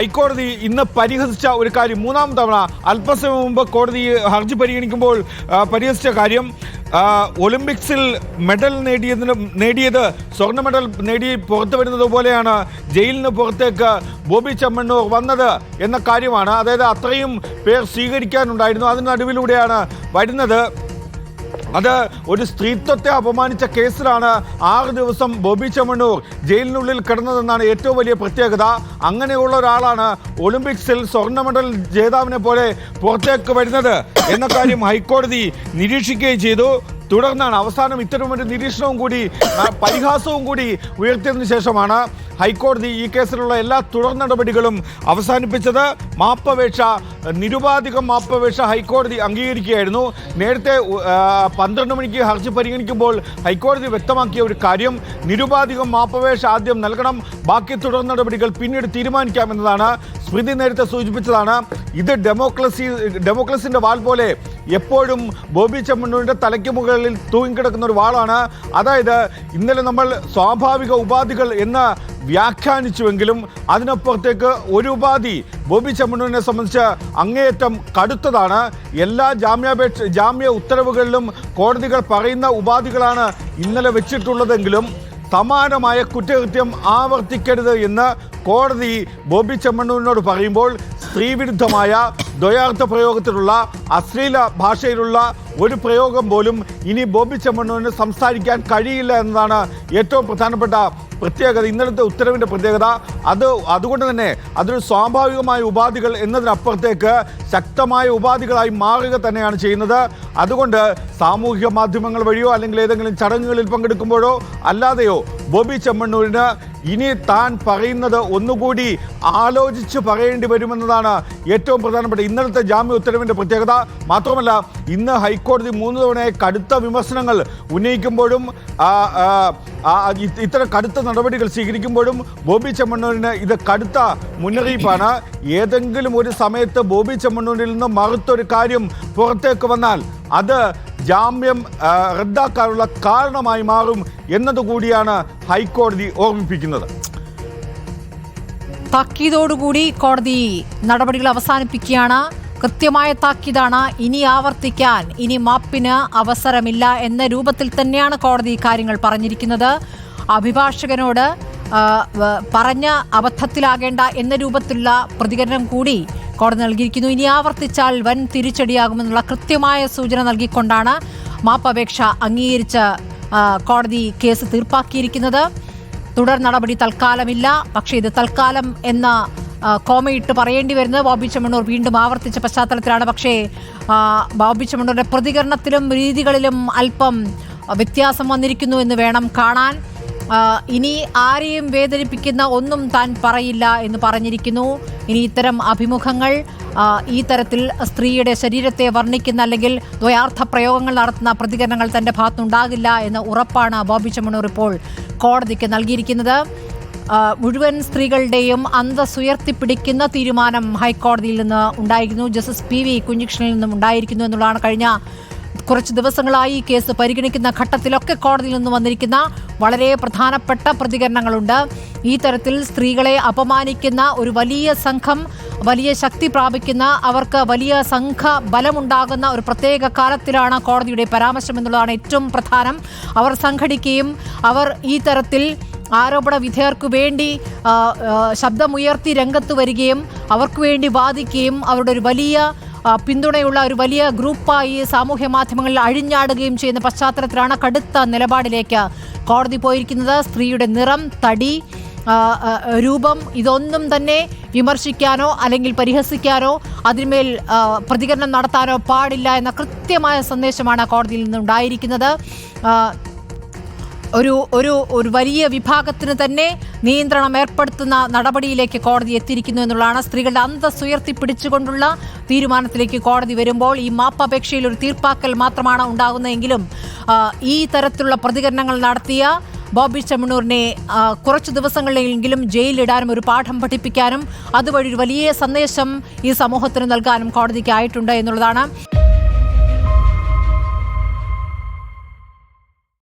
ഹൈക്കോടതി ഇന്ന് പരിഹസിച്ച ഒരു കാര്യം മൂന്നാം തവണ അല്പസമയം മുമ്പ് കോടതി ഹർജി പരിഗണിക്കുമ്പോൾ പരിഹസിച്ച കാര്യം ഒളിമ്പിക്സിൽ മെഡൽ നേടിയതിന് നേടിയത് സ്വർണ മെഡൽ നേടി പുറത്തു വരുന്നത് പോലെയാണ് ജയിലിന് പുറത്തേക്ക് ബോബി ചമ്മണ്ണൂർ വന്നത് എന്ന കാര്യമാണ്. അതായത് അത്രയും പേർ സ്വീകരിക്കാനുണ്ടായിരുന്നു. അതിനടുവിലൂടെയാണ് വരുന്നത്. അത് ഒരു സ്ത്രീത്വത്തെ അപമാനിച്ച കേസിലാണ് ആറ് ദിവസം ബോബി ചെമ്മണ്ണൂർ ജയിലിനുള്ളിൽ കിടന്നതെന്നാണ് ഏറ്റവും വലിയ പ്രത്യേകത. അങ്ങനെയുള്ള ഒരാളാണ് ഒളിമ്പിക്സിൽ സ്വർണ മെഡൽ ജേതാവിനെ പോലെ പുറത്തേക്ക് വരുന്നത് എന്ന കാര്യം ഹൈക്കോടതി നിരീക്ഷിക്കുകയും ചെയ്തു. തുടർന്നാണ് അവസാനം ഇത്തരമൊരു നിരീക്ഷണവും കൂടി പരിഹാസവും കൂടി ഉയർത്തിയതിനു ശേഷമാണ് ഹൈക്കോടതി ഈ കേസിലുള്ള എല്ലാ തുടർ നടപടികളും അവസാനിപ്പിച്ചത്. മാപ്പപേക്ഷ നിരുപാധികം മാപ്പപേക്ഷ ഹൈക്കോടതി അംഗീകരിക്കുകയായിരുന്നു. നേരത്തെ പന്ത്രണ്ട് മണിക്ക് ഹർജി പരിഗണിക്കുമ്പോൾ ഹൈക്കോടതി വ്യക്തമാക്കിയ ഒരു കാര്യം നിരുപാധികം മാപ്പപേക്ഷ ആദ്യം നൽകണം ബാക്കി തുടർ നടപടികൾ പിന്നീട് തീരുമാനിക്കാമെന്നതാണ് സ്മൃതി നേരത്തെ സൂചിപ്പിച്ചതാണ്. ഇത് ഡെമോക്രസി ഡെമോക്രസിന്റെ വാൾ പോലെ എപ്പോഴും ബോബി ചെമ്മണ്ണൂരിന്റെ തലയ്ക്ക് മുകളിൽ തൂങ്ങിക്കിടക്കുന്ന ഒരു വാളാണ്. അതായത് ഇന്നലെ നമ്മൾ സ്വാഭാവിക ഉപാധികൾ എന്ന് വ്യാഖ്യാനിച്ചുവെങ്കിലും അതിനപ്പുറത്തേക്ക് ഒരു ഉപാധി ബോബി ചെമ്മണ്ണൂരിനെ സംബന്ധിച്ച് അങ്ങേയറ്റം കടുത്തതാണ്. എല്ലാ ജാമ്യാപേക്ഷ ജാമ്യ ഉത്തരവുകളിലും കോടതികൾ പറയുന്ന ഉപാധികളാണ് ഇന്നലെ വെച്ചിട്ടുള്ളതെങ്കിലും സമാനമായ കുറ്റകൃത്യം ആവർത്തിക്കരുത് എന്ന് കോടതി ബോബി ചെമ്മണ്ണൂരിനോട് പറയുമ്പോൾ സ്ത്രീവിരുദ്ധമായ ദ്വയാർത്ഥ പ്രയോഗത്തിലുള്ള അശ്ലീല ഭാഷയിലുള്ള ഒരു പ്രയോഗം പോലും ഇനി ബോബി ചെമ്മണ്ണൂരിന് സംസാരിക്കാൻ കഴിയില്ല എന്നതാണ് ഏറ്റവും പ്രധാനപ്പെട്ട പ്രത്യേകത ഇന്നലത്തെ ഉത്തരവിന്റെ പ്രത്യേകത. അത് അതുകൊണ്ട് തന്നെ അതൊരു സ്വാഭാവികമായ ഉപാധികൾ എന്നതിനപ്പുറത്തേക്ക് ശക്തമായ ഉപാധികളായി മാറുക തന്നെയാണ് ചെയ്യുന്നത്. അതുകൊണ്ട് സാമൂഹിക മാധ്യമങ്ങൾ വഴിയോ അല്ലെങ്കിൽ ഏതെങ്കിലും ചടങ്ങുകളിൽ പങ്കെടുക്കുമ്പോഴോ അല്ലാതെയോ ബോബി ചെമ്മണ്ണൂരിന് ഇനി താൻ പറയുന്നത് ഒന്നുകൂടി ആലോചിച്ച് പറയേണ്ടി വരുമെന്നതാണ് ഏറ്റവും പ്രധാനപ്പെട്ട ഇന്നലത്തെ ജാമ്യ ഉത്തരവിന്റെ പ്രത്യേകത. മാത്രമല്ല ഇന്ന് ഹൈക്കോടതി മൂന്ന് തവണയായി കടുത്ത വിമർശനങ്ങൾ ഉന്നയിക്കുമ്പോഴും ഇത്തരം കടുത്ത നടപടികൾ സ്വീകരിക്കുമ്പോഴും ബോബി ചെമ്മണ്ണൂരിന് ഇത് കടുത്ത മുന്നറിയിപ്പാണ്. ഏതെങ്കിലും ഒരു സമയത്ത് ബോബി ചെമ്മണ്ണൂരിൽ നിന്ന് മറുത്തൊരു കാര്യം പുറത്തേക്ക് വന്നാൽ അത് ജാമ്യം റദ്ദാക്കാനുള്ള കാരണമായി മാറും എന്നതുകൂടിയാണ് ഹൈക്കോടതി ഓർമ്മിപ്പിക്കുന്നത്. താക്കീതോടുകൂടി കോടതി നടപടികൾ അവസാനിപ്പിക്കുകയാണ്. കൃത്യമായ താക്കീതാണ് ഇനി ആവർത്തിക്കാൻ ഇനി മാപ്പിന് അവസരമില്ല എന്ന രൂപത്തിൽ തന്നെയാണ് കോടതി കാര്യങ്ങൾ പറഞ്ഞിരിക്കുന്നത്. അഭിഭാഷകനോട് പറഞ്ഞ അബദ്ധത്തിലാകേണ്ട എന്ന രൂപത്തിലുള്ള പ്രതികരണം കൂടി കോടതി നൽകിയിരിക്കുന്നു. ഇനി ആവർത്തിച്ചാൽ വൻ തിരിച്ചടിയാകുമെന്നുള്ള കൃത്യമായ സൂചന നൽകിക്കൊണ്ടാണ് മാപ്പപേക്ഷ അംഗീകരിച്ച് കോടതി കേസ് തീർപ്പാക്കിയിരിക്കുന്നത്. തുടർ നടപടി തൽക്കാലമില്ല. പക്ഷേ ഇത് തൽക്കാലം എന്ന കോമയിട്ട് പറയേണ്ടി വരുന്നത് ബോബി ചെമ്മണ്ണൂർ വീണ്ടും ആവർത്തിച്ച പശ്ചാത്തലത്തിലാണ്. പക്ഷേ ബോബി ചെമ്മണ്ണൂരുടെ പ്രതികരണത്തിലും രീതികളിലും അല്പം വ്യത്യാസം വന്നിരിക്കുന്നു എന്ന് വേണം കാണാൻ. ഇനി ആരെയും വേദനിപ്പിക്കുന്ന ഒന്നും താൻ പറയില്ല എന്ന് പറഞ്ഞിരിക്കുന്നു. ഇനി ഇത്തരം അഭിമുഖങ്ങൾ ഈ തരത്തിൽ സ്ത്രീയുടെ ശരീരത്തെ വർണിക്കുന്ന അല്ലെങ്കിൽ ദ്വയാർത്ഥ പ്രയോഗങ്ങൾ നടത്തുന്ന പ്രതികരണങ്ങൾ തന്റെ ഭാഗത്തുണ്ടാകില്ല എന്ന ഉറപ്പാണ് ബോബി ചമണൂർ ഇപ്പോൾ കോടതിക്ക് നൽകിയിരിക്കുന്നത്. മുഴുവൻ സ്ത്രീകളുടെയും അന്തസ് ഉയർത്തിപ്പിടിക്കുന്ന തീരുമാനം ഹൈക്കോടതിയിൽ നിന്ന് ഉണ്ടായിരുന്നു ജസ്റ്റിസ് പി വി കുഞ്ഞികൃഷ്ണനിൽ നിന്നും ഉണ്ടായിരിക്കുന്നു എന്നുള്ളതാണ് കഴിഞ്ഞ കുറച്ച് ദിവസങ്ങളായി ഈ കേസ് പരിഗണിക്കുന്ന ഘട്ടത്തിലൊക്കെ കോടതിയിൽ നിന്ന് വന്നിരിക്കുന്ന വളരെ പ്രധാനപ്പെട്ട പ്രതികരണങ്ങളുണ്ട്. ഈ തരത്തിൽ സ്ത്രീകളെ അപമാനിക്കുന്ന ഒരു വലിയ സംഘം വലിയ ശക്തി പ്രാപിക്കുന്ന അവർക്ക് വലിയ സംഘ ബലമുണ്ടാകുന്ന ഒരു പ്രത്യേക കാലത്തിലാണ് കോടതിയുടെ പരാമർശം എന്നുള്ളതാണ് ഏറ്റവും പ്രധാനം. അവർ സംഘടിക്കുകയും അവർ ഈ തരത്തിൽ ആരോപണ വിധേയർക്കു വേണ്ടി ശബ്ദമുയർത്തി രംഗത്ത് വരികയും അവർക്ക് വേണ്ടി വാദിക്കുകയും അവരുടെ ഒരു വലിയ പിന്തുണയുള്ള ഒരു വലിയ ഗ്രൂപ്പായി സാമൂഹ്യ മാധ്യമങ്ങളിൽ അഴിഞ്ഞാടുകയും ചെയ്യുന്ന പശ്ചാത്തലത്തിലാണ് കടുത്ത നിലപാടിലേക്ക് കോടതി പോയിരിക്കുന്നത്. സ്ത്രീയുടെ നിറം തടി രൂപം ഇതൊന്നും തന്നെ വിമർശിക്കാനോ അല്ലെങ്കിൽ പരിഹസിക്കാനോ അതിന്മേൽ പ്രതികരണം നടത്താനോ പാടില്ല എന്ന കൃത്യമായ സന്ദേശമാണ് കോടതിയിൽ നിന്നുണ്ടായിരിക്കുന്നത്. ഒരു ഒരു ഒരു വലിയ വിഭാഗത്തിന് തന്നെ നിയന്ത്രണം ഏർപ്പെടുത്തുന്ന നടപടിയിലേക്ക് കോടതി എത്തിയിരിക്കുന്നു എന്നുള്ളതാണ്. സ്ത്രീകളുടെ അന്തസ് ഉയർത്തിപ്പിടിച്ചുകൊണ്ടുള്ള തീരുമാനത്തിലേക്ക് കോടതി വരുമ്പോൾ ഈ മാപ്പപേക്ഷയിൽ ഒരു തീർപ്പാക്കൽ മാത്രമാണ് ഉണ്ടാകുന്നതെങ്കിലും ഈ തരത്തിലുള്ള പ്രതികരണങ്ങൾ നടത്തിയ ബോബി കുറച്ച് കുറച്ചു ദിവസങ്ങളിലെങ്കിലും ജയിലിടാനും ഒരു പാഠം പഠിപ്പിക്കാനും അതുവഴി ഒരു വലിയ സന്ദേശം ഈ സമൂഹത്തിന് നൽകാനും കോടതിക്ക് ആയിട്ടുണ്ട് എന്നുള്ളതാണ്.